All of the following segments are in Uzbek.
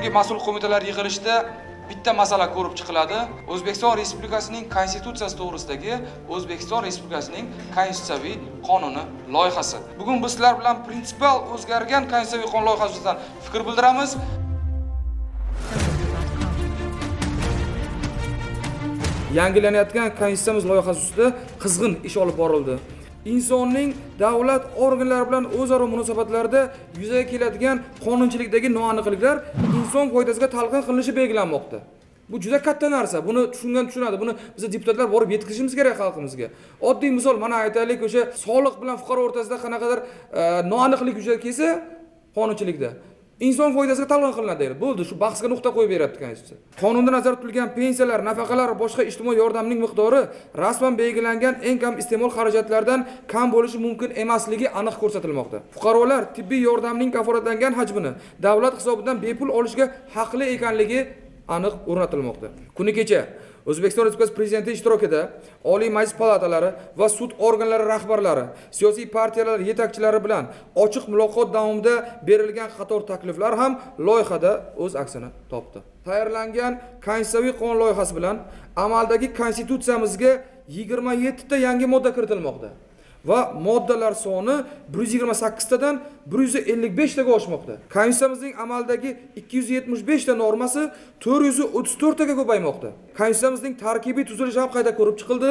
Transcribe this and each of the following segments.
qonunga mas'ul qo'mitalar yig'ilishida bitta masala ko'rib chiqiladi. O'zbekiston respublikasining konstitutsiyasi to'g'risidagi o'zbekiston respublikasining konstitutsiyaviy qonuni loyihasi. Bugun biz sizlar bilan prinsipial o'zgargan konstitutsiyaviy qonun loyihasi yuzasidan fikr bildiramiz. Yangilanayotgan konstitutsiyamiz loyihasi ustida qizg'in ish olib borildi. Insonning davlat organlari bilan o'zaro munosabatlarida yuzaga keladigan qonunchilikdagi noaniqliklar inson foydasiga talqin qilinishi belgilanmoqda. Bu juda katta narsa. Buni tushungan tushunadi. Buni biz deputatlar borib yetkazishimiz kerak xalqimizga. Oddiy misol mana aytaylik o'sha soliq bilan fuqaro o'rtasida qanaqadir e, noaniqlik yuzaga kelsa qonunchilikda. Inson foydasiga talon qilinadi. Deydi bo'ldi shu bahsga nuqta qo'yib beryapti konstitutsiya qonunda nazarda tutilgan pensiyalar nafaqalar boshqa ijtimoiy yordamning miqdori rasman belgilangan eng kam iste'mol xarajatlaridan kam bo'lishi mumkin emasligi aniq ko'rsatilmoqda. Fuqarolar tibbiy yordamning kafolatlangan hajmini davlat hisobidan bepul olishga haqli ekanligi aniq o'rnatilmoqda. Kuni kecha o'zbekiston respublikasi prezidenti ishtirokida oliy majlis palatalari va sud organlari rahbarlari siyosiy partiyalar yetakchilari bilan ochiq muloqot davomida berilgan qator takliflar ham loyihada o'z aksini topdi. Tayyorlangan konstitutsiyaviy qonun loyihasi bilan amaldagi konstitutsiyamizga yigirma yettita yangi modda kiritilmoqda. Va moddalar soni bir yuz yigirma sakkiztadan bir yuz ellik beshtaga oshmoqda. Konstitutsiyamizning amaldagi ikki yuz yetmish beshta normasi to'rt yuz o'ttiz to'rttaga ko'paymoqda. Konstitutsiyamizning tarkibiy tuzilishi ham qayta ko'rib chiqildi.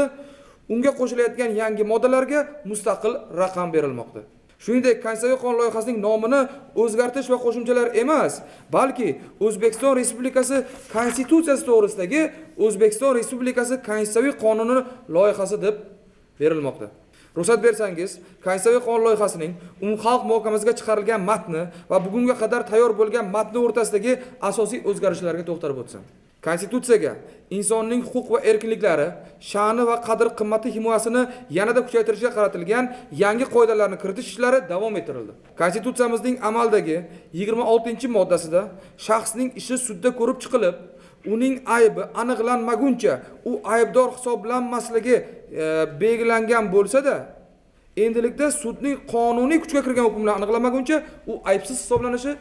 Unga qo'shilayotgan yangi moddalarga mustaqil raqam berilmoqda. Shuningdek konstitutsiyaviy qonun loyihasining nomini o'zgartirish va qo'shimchalar emas balki o'zbekiston respublikasi konstitutsiyasi to'g'risidagi o'zbekiston respublikasi konstitutsiyaviy qonuni loyihasi deb berilmoqda. Ruxsat bersangiz konstitutsiyaviy qonun loyihasining umumxalq muhokamasiga chiqarilgan matni va bugunga qadar tayyor bo'lgan matni o'rtasidagi asosiy o'zgarishlarga to'xtalib o'tsam konstitutsiyaga insonning huquq va erkinliklari sha'ni va qadr qimmati himoyasini yanada kuchaytirishga qaratilgan yangi qoidalarni kiritish ishlari davom ettirildi. Konstitutsiyamizning amaldagi yigirma oltinchi moddasida shaxsning ishi sudda ko'rib chiqilib uning aybi aniqlanmaguncha u aybdor hisoblanmasligi e, belgilangan bo'lsa-da endilikda sudning qonuniy kuchga kirgan hukmlar aniqlanmaguncha u aybsiz hisoblanishi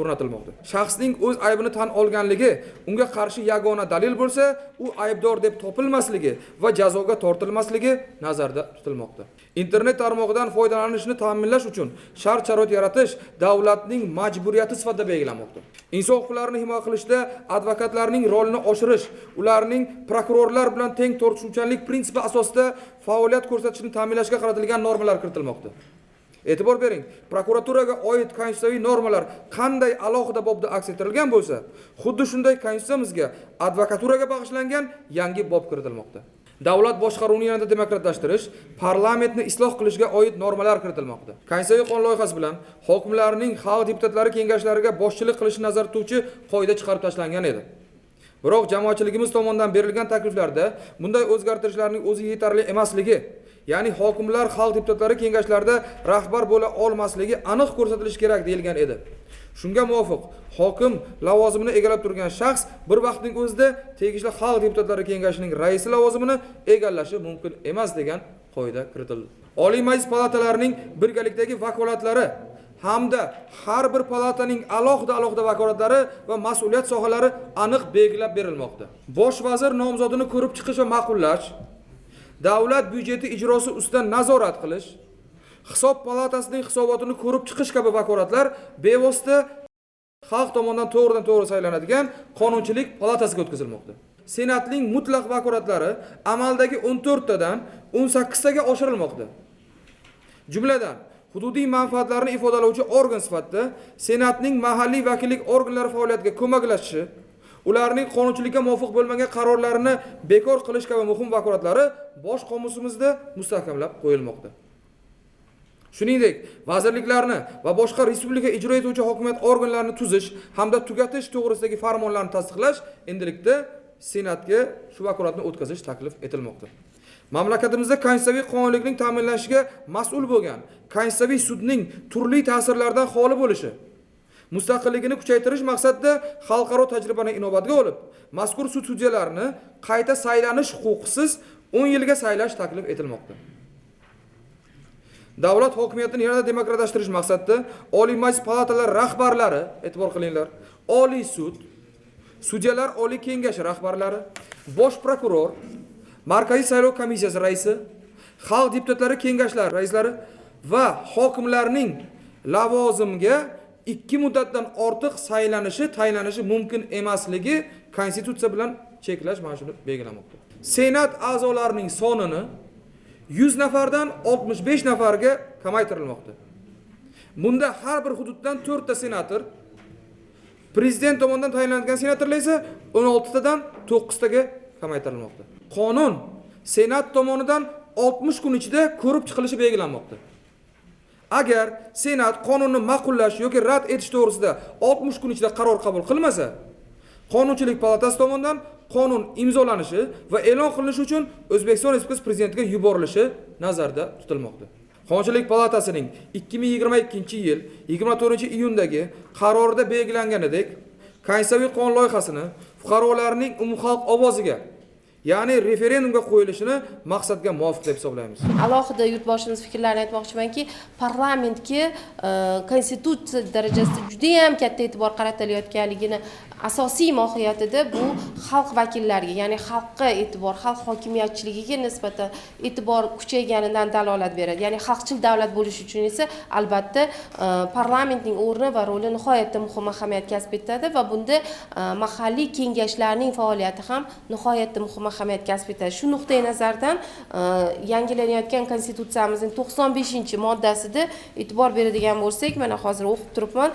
o'rnatilmoqda. Shaxsning o'z aybini tan olganligi unga qarshi yagona dalil bo'lsa u aybdor deb topilmasligi va jazoga tortilmasligi nazarda tutilmoqda. Internet tarmog'idan foydalanishni ta'minlash uchun shart sharoit yaratish davlatning majburiyati sifatida belgilanmoqda. Inson huquqlarini himoya qilishda advokatlarning rolini oshirish ularning prokurorlar bilan teng tortishuvchanlik prinsipi asosida faoliyat ko'rsatishni ta'minlashga qaratilgan normalar kiritilmoqda. E'tibor bering prokuraturaga oid konstitutsiyaviy normalar qanday alohida bobda aks ettirilgan bo'lsa xuddi shunday konstitutsiyamizga advokaturaga bag'ishlangan yangi bob kiritilmoqda. Davlat boshqaruvini yanada demokratlashtirish parlamentni isloh qilishga oid normalar kiritilmoqda. Konstitutsiyaviy qonun loyihasi bilan hokimlarning xalq deputatlari kengashlariga boshchilik qilishni nazarda tutuvchi qoida chiqarib tashlangan edi. Biroq jamoatchiligimiz tomonidan berilgan takliflarda bunday o'zgartirishlarning o'zi yetarli emasligi ya'ni hokimlar xalq deputatlari kengashlarida rahbar bo'la olmasligi aniq ko'rsatilishi kerak deyilgan edi. Shunga muvofiq hokim lavozimini egallab turgan shaxs bir vaqtning o'zida tegishli xalq deputatlari kengashining raisi lavozimini egallashi mumkin emas degan qoida kiritildi. Oliy majlis palatalarining birgalikdagi vakolatlari hamda har bir palataning alohida alohida vakolatlari va mas'uliyat sohalari aniq belgilab berilmoqda. Bosh vazir nomzodini ko'rib chiqish va ma'qullash davlat byudjeti ijrosi ustidan nazorat qilish hisob palatasining hisobotini ko'rib chiqish kabi vakolatlar bevosita xalq tomonidan to'g'ridan to'g'ri saylanadigan qonunchilik palatasiga o'tkazilmoqda. Senatning mutlaq vakolatlari amaldagi o'n to'rttadan o'n sakkiztaga oshirilmoqda. Jumladan hududiy manfaatlarni ifodalovchi organ sifatida senatning mahalliy vakillik organlari faoliyatiga ko'maklashishi ularning qonunchilikka muvofiq bo'lmagan qarorlarini bekor qilish kabi muhim vakolatlari bosh qomusimizda mustahkamlab qo'yilmoqda. Shuningdek vazirliklarni va boshqa respublika ijro etuvchi hokimiyat organlarini tuzish hamda tugatish to'g'risidagi farmonlarni tasdiqlash endilikda senatga shu vakolatni o'tkazish taklif etilmoqda. Mamlakatimizda konstitutsiyaviy qonuniylikning ta'minlanishiga mas'ul bo'lgan konstitutsiyaviy sudning turli ta'sirlardan xoli bo'lishi mustaqilligini kuchaytirish maqsadida xalqaro tajribani inobatga olib mazkur sud sudyalarini qayta saylanish huquqisiz o'n yilga saylash taklif etilmoqda. Davlat hokimiyatini yanada demokratlashtirish maqsadida oliy majlis palatalari rahbarlari e'tibor qilinglar oliy sud sudyalar oliy kengashi rahbarlari bosh prokuror markaziy saylov komissiyasi raisi xalq deputatlari kengashlari raislari va hokimlarning lavozimga ikki muddatdan ortiq saylanishi tayinlanishi mumkin emasligi konstitutsiya bilan cheklash mana shuni belgilamoqda. Senat a'zolarining sonini 100 nafardan 65 nafarga kamaytirilmoqda. Bunda har bir hududdan 4 ta senator prezident tomonidan tayinlangan senatorlar esa 16 tadan 9 kamaytirilmoqda. Qonun senat tomonidan 60 kun ichida ko'rib chiqilishi belgilanmoqda. Agar senat qonunni ma'qullash yoki rad etish to'g'risida 60 kun ichida qaror qabul qilmasa qonunchilik palatasi tomonidan qonun imzolanishi va e'lon qilinishi uchun o'zbekiston respublikasi prezidentiga yuborilishi nazarda tutilmoqda. Qonunchilik palatasining 2022 yil 24 iyundagi qarorida belgilanganidek konstitutsiyaviy qonun loyihasini fuqarolarning umumxalq ovoziga ya'ni referendumga qo'yilishini maqsadga muvofiq deb hisoblaymiz. Alohida yurtboshimiz fikrlarini aytmoqchimanki parlamentga e, konstitutsiya darajasida judayam katta e'tibor qaratilayotganligini asosiy mohiyatida bu xalq vakillariga ya'ni xalqqa e'tibor xalq hokimiyatchiligiga nisbatan e'tibor kuchayganidan dalolat beradi. Ya'ni xalqchil davlat bo'lishi uchun esa albatta e, parlamentning o'rni va roli nihoyatda muhim ahamiyat kasb etadi va bunda e, mahalliy kengashlarning faoliyati ham nihoyatda muhim ahamiyat kasb etadi. Shu nuqtai nazardan e, yangilanayotgan konstitutsiyamizning to'qson beshinchi moddasida e'tibor beradigan bo'lsak mana hozir o'qib turibman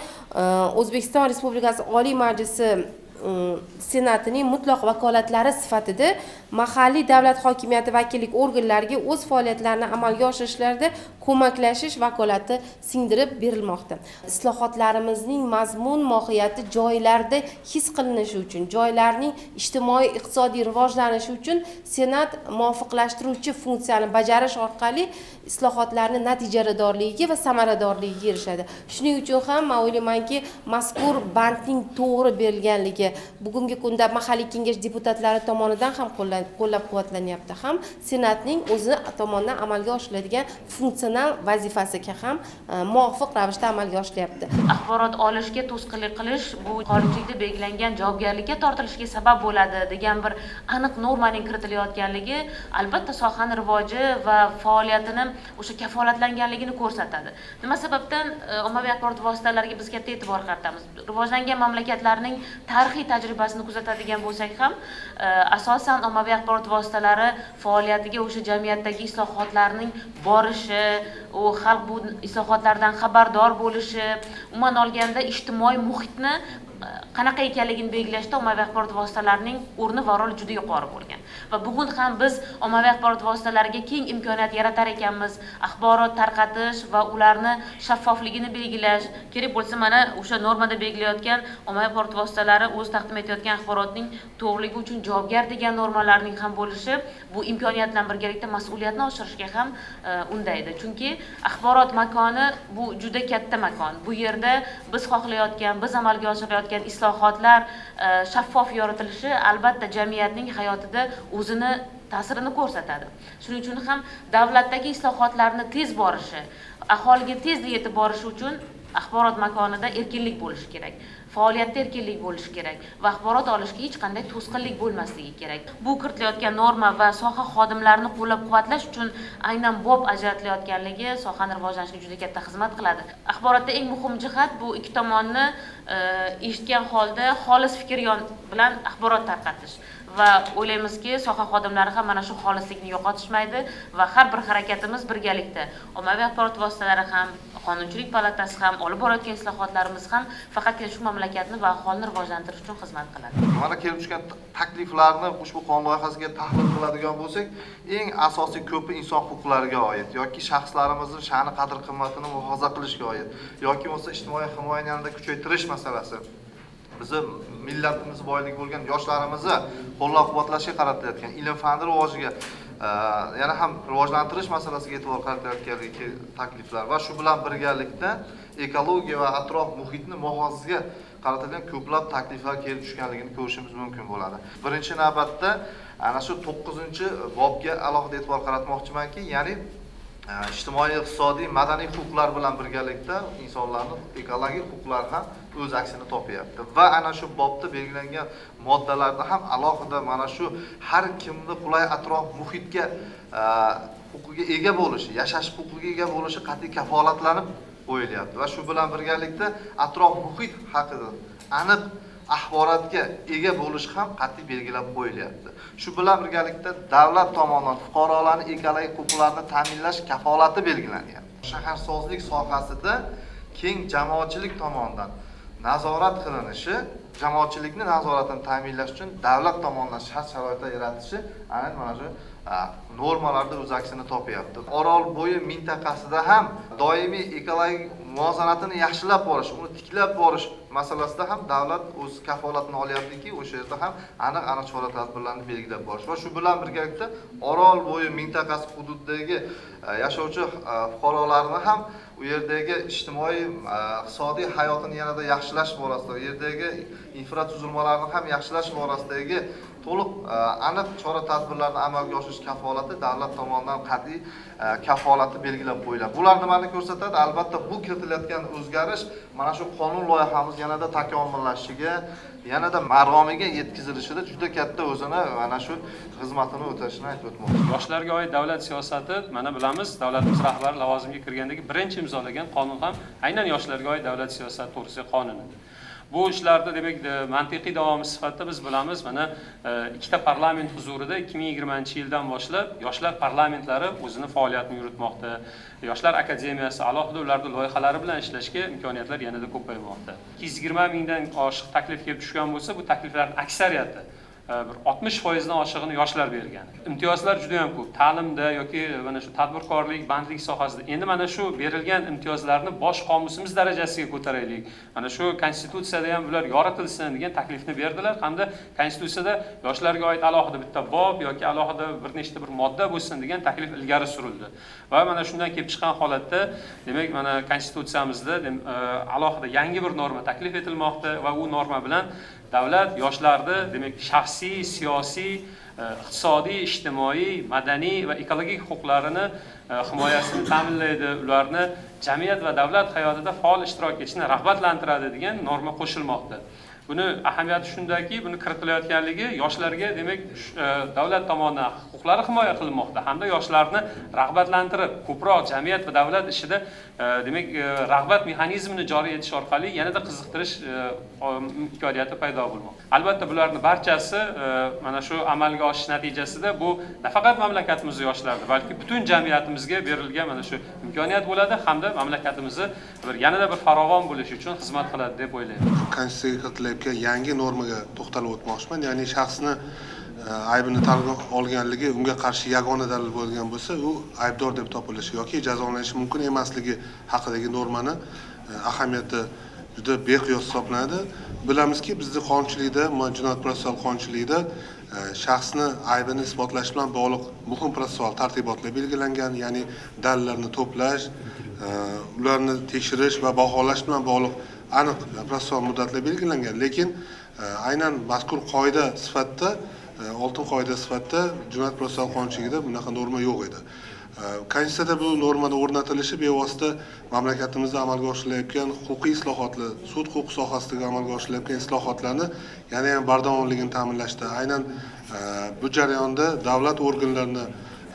o'zbekiston respublikasi oliy majlisi வந்து E, senatining mutlaq vakolatlari sifatida mahalliy davlat hokimiyati vakillik organlariga o'z faoliyatlarini amalga oshirishlarida ko'maklashish vakolati singdirib berilmoqda. Islohotlarimizning mazmun mohiyati joylarda his qilinishi uchun joylarning ijtimoiy iqtisodiy rivojlanishi uchun senat muvofiqlashtiruvchi funksiyani bajarish orqali islohotlarni natijadorligiga va samaradorligiga erishadi. Shuning uchun ham man o'ylaymanki mazkur bandning to'g'ri berilganligi bugungi kunda mahalliy kengash deputatlari tomonidan ham qo'llab quvvatlanyapti ham senatning o'zi tomonidan amalga oshiriladigan funksional vazifasiga ham e, muvofiq ravishda amalga oshiryapti axborot olishga to'sqinlik qilish bu qonunchilikda belgilangan javobgarlikka tortilishiga sabab bo'ladi degan bir aniq normaning kiritilayotganligi albatta sohani rivoji va faoliyatini o'sha kafolatlanganligini ko'rsatadi. Nima sababdan e, ommaviy axborot vositalariga biz katta e'tibor qaratamiz? Rivojlangan mamlakatlarning tarixiy tajribasini kuzatadigan bo'lsak ham e, asosan ommaviy axborot vositalari faoliyatiga o'sha jamiyatdagi islohotlarning borishi u xalq bu islohotlardan xabardor bo'lishi umuman olganda ijtimoiy muhitni qanaqa ekanligini belgilashda ommaviy axborot vositalarining o'rni va roli juda yuqori bo'lgan. Va bugun ham biz ommaviy axborot vositalariga keng imkoniyat yaratar ekanmiz. Axborot tarqatish va ularni shaffofligini belgilash kerak bo'lsa mana o'sha normada belgilayotgan ommaviy axborot vositalari o'zi taqdim etayotgan axborotning to'g'riligi uchun javobgar degan normalarning ham bo'lishi bu imkoniyat bilan birgalikda mas'uliyatni oshirishga ham e, undaydi. Chunki axborot makoni bu juda katta makon. Bu yerda biz xohlayotgan biz amalga oshirayotgan islohotlar e, shaffof yoritilishi albatta jamiyatning hayotida o'zini ta'sirini ko'rsatadi. Shuning uchun ham davlatdagi islohotlarni tez borishi aholiga tezda yetib borishi uchun axborot makonida erkinlik bo'lishi kerak. Faoliyatda erkinlik bo'lishi kerak va axborot olishga hech qanday to'sqinlik bo'lmasligi kerak. Bu kiritilayotgan norma va soha xodimlarini qo'llab quvvatlash uchun aynan bob ajratilayotganligi sohani rivojlanishiga juda katta xizmat qiladi. Axborotda eng muhim jihat bu ikki tomonni e, eshitgan holda xolis fikr bilan axborot tarqatish va o'ylaymizki soha xodimlari ham mana shu xolislikni yo'qotishmaydi va har bir harakatimiz birgalikda. Ommaviy axborot vositalari ham qonunchilik palatasi ham olib borayotgan islohotlarimiz ham faqatgina shu mamlakatni va aholini rivojlantirish uchun xizmat qiladi. Mana kelib tushgan takliflarni ushbu qonun loyihasiga tahlil qiladigan bo'lsak eng asosiy ko'pi inson huquqlariga oid yoki shaxslarimizni sha'ni qadr qimmatini muhofaza qilishga oid yoki bo'lmasa ijtimoiy himoyani yanada kuchaytirish masalasi. Bizni millatimiz boyligi bo'lgan yoshlarimizni qo'llab quvvatlashga qaratilayotgan ilm fanni rivojiga yana ham rivojlantirish masalasiga e'tibor qaratayotganligi takliflar va shu bilan birgalikda ekologiya va atrof muhitni muhofazaga qaratilgan ko'plab takliflar kelib tushganligini ko'rishimiz mumkin bo'ladi. Birinchi navbatda ana shu to'qqizinchi bobga alohida e'tibor qaratmoqchimanki ya'ni e, ijtimoiy iqtisodiy madaniy huquqlar bilan birgalikda insonlarni ekologik huquqlari ham o'z aksini topyapti. Va ana shu bobda belgilangan moddalarda ham alohida mana shu har kimni qulay atrof muhitga e, huquqiga ega bo'lishi yashash huquqiga ega bo'lishi qat'iy kafolatlanib qo'yilyapti. Va shu bilan birgalikda atrof muhit haqida aniq axborotga ega bo'lish ham qat'iy belgilab qo'yilyapti. Shu bilan birgalikda davlat tomonidan fuqarolarni ekologik huquqlarini ta'minlash kafolati belgilanyapti. Shaharsozlik sohasida keng jamoatchilik tomonidan nazorat qilinishi jamoatchilikni nazoratini ta'minlash uchun davlat tomonidan shart sharoitlar yaratishi aynan mana shu a, normalarда o'z aksini topyapti orol bo'yi mintaqasida ham doimiy ekologik muvozanatini yaxshilab borish uni tiklab borish masalasida ham davlat o'z kafolatini olyaptiki o'sha yerda ham aniq aniq chora tadbirlarni belgilab borish. Va shu bilan birgalikda orol bo'yi mintaqasi hududidagi e, yashovchi e, fuqarolarni ham u yerdagi ijtimoiy e, iqtisodiy hayotini yanada yaxshilash borasida u yerdagi infratuzilmalarni ham yaxshilash borasidagi to'liq aniq chora tadbirlarni amalga oshirish kafolati davlat tomonidan qat'iy kafolati belgilab qo'yiladi. Bular nimani ko'rsatadi. Albatta bu kiritilayotgan o'zgarish mana shu qonun loyihamiz yanada takomillashishiga yanada marg'omiga yetkazilishida juda katta o'zini mana shu xizmatini o'tashini aytib o'tmoqchiman yoshlarga oid davlat siyosati mana bilamiz davlatimiz rahbari lavozimga kirgandagi birinchi imzolagan qonun ham aynan yoshlarga oid davlat siyosati to'g'risidagi qonun edi bu ishlarni demak e, mantiqiy davomi sifatida biz bilamiz. Mana e, ikkita parlament huzurida ikki ming yigirmanchi yildan boshlab yoshlar parlamentlari o'zini faoliyatini yuritmoqda. Yoshlar akademiyasi alohida ularni loyihalari bilan ishlashga imkoniyatlar yanada ko'paymoqda. İkki yuz yigirma mingdan oshiq taklif kelib tushgan bo'lsa bu takliflarni aksariyati bir oltmish foizdan oshig'ini yoshlar bergan. Imtiyozlar juda yam ko'p. Ta'limda yoki mana shu tadbirkorlik bandlik sohasida endi mana shu berilgan imtiyozlarni bosh qomusimiz darajasiga ko'taraylik. Mana shu konstitutsiyada ham bular yoritilsin degan taklifni berdilar. Hamda konstitutsiyada yoshlarga oid alohida bitta bob yoki alohida bir nechta bir modda bo'lsin degan taklif ilgari surildi. Va mana shundan kelib chiqqan holatda demak mana konstitutsiyamizda dem- e, alohida yangi bir norma taklif etilmoqda va u norma bilan davlat yoshlarni demak shaxsiy siyosiy e, iqtisodiy ijtimoiy madaniy va ekologik huquqlarini e, himoyasini ta'minlaydi ularni jamiyat va davlat hayotida faol ishtirok etishini rag'batlantiradi degan norma qo'shilmoqda. Buni ahamiyati shundaki buni kiritilayotganligi yoshlarga demak e, davlat tomonidan huquqlari himoya qilinmoqda hamda yoshlarni rag'batlantirib ko'proq jamiyat va davlat ishida demak e, rag'bat mexanizmini joriy etish orqali yanada qiziqtirish e, imkoniyati paydo bo'lmoqda. Albatta bularni barchasi e, mana shu amalga oshish natijasida bu nafaqat mamlakatimiz yoshlarida balki butun jamiyatimizga berilgan mana shu imkoniyat bo'ladi hamda mamlakatimizni bir yanada bir farovon bo'lishi uchun xizmat qiladi deb o'ylayman konstitutsiyaga kiritilayotgan yangi normaga to'xtalib o'tmoqchiman ya'ni shaxsni aybini tan olganligi unga qarshi yagona dalil bo'lgan bo'lsa u aybdor deb topilishi yoki jazolanishi mumkin emasligi haqidagi normani e, ahamiyati juda beqiyos hisoblanadi. Bilamizki bizni qonunchilikda jinoyat protsessual qonunchiligida e, shaxsni aybini isbotlash bilan bog'liq muhim protsessual tartibotlar belgilangan ya'ni dalillarni to'plash e, ularni tekshirish va baholash bilan bog'liq aniq protsessual muddatlar belgilangan. Lekin aynan mazkur qoida sifatida E, oltin qoida sifatida jinoyat protsessual qonunchiligida bunaqa norma yo'q edi. E, Konstitutsiyada bu normani o'rnatilishi bevosita mamlakatimizda amalga oshirilayotgan huquqiy islohotlar sud huquqi sohasidagi amalga oshirilayotgan islohotlarni yana ham bardavomligini ta'minlashda aynan e, bu jarayonda davlat organlarini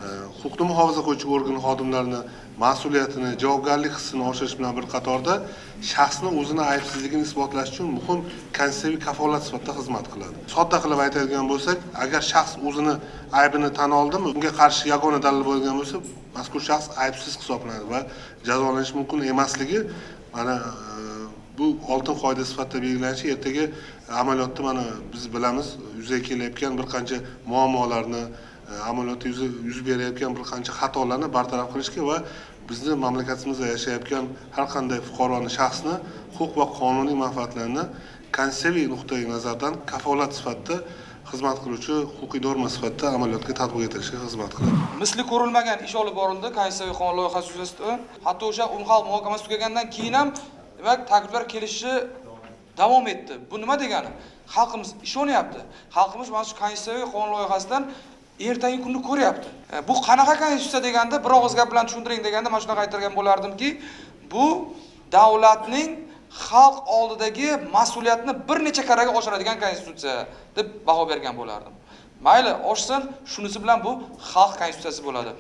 Э, huquqni muhofaza qiluvchi organ xodimlarini mas'uliyatini javobgarlik hissini oshirish bilan bir qatorda shaxsni o'zini aybsizligini isbotlash uchun muhim konstitutsiyaviy kafolat sifatida xizmat qiladi. Sodda qilib aytadigan bo'lsak agar shaxs o'zini aybini tan oldimi unga qarshi yagona dalil bo'lgan bo'lsa mazkur shaxs aybsiz hisoblanadi va jazolanishi mumkin emasligi mana e, bu oltin qoida sifatida belgilanishi ertaga amaliyotda mana biz bilamiz yuzaga kelayotgan bir qancha muammolarni amaliyotda yuz yuz berayotgan bir qancha xatolarni bartaraf qilishga va bizni mamlakatimizda yashayotgan har qanday fuqaroni shaxsni huquq va qonuniy manfaatlarini konstitutsiyaviy nuqtai nazardan kafolat sifatida xizmat qiluvchi huquqiy norma sifatida amaliyotga tatbiq etilishga xizmat qiladi. Misli ko'rilmagan ish olib borildi konstitutsiyaviy qonun loyihasi yuzasidan. Hatto o'sha umumxalq muhokamasi tugagandan keyin ham demak takliflar kelishi davom etdi. Bu nima degani? Xalqimiz ishonyapti. Xalqimiz mana shu konstitutsiyaviy qonun loyihasidan ertangi kunni ko'ryapti. E, bu qanaqa konstitutsiya deganda bir og'iz gap bilan tushuntiring deganda mana shunaqa aytirgan bo'lardimki bu davlatning xalq oldidagi mas'uliyatni bir necha karraga oshiradigan konstitutsiya deb baho bergan bo'lardim. Mayli oshsin shunisi bilan bu xalq konstitutsiyasi bo'ladi.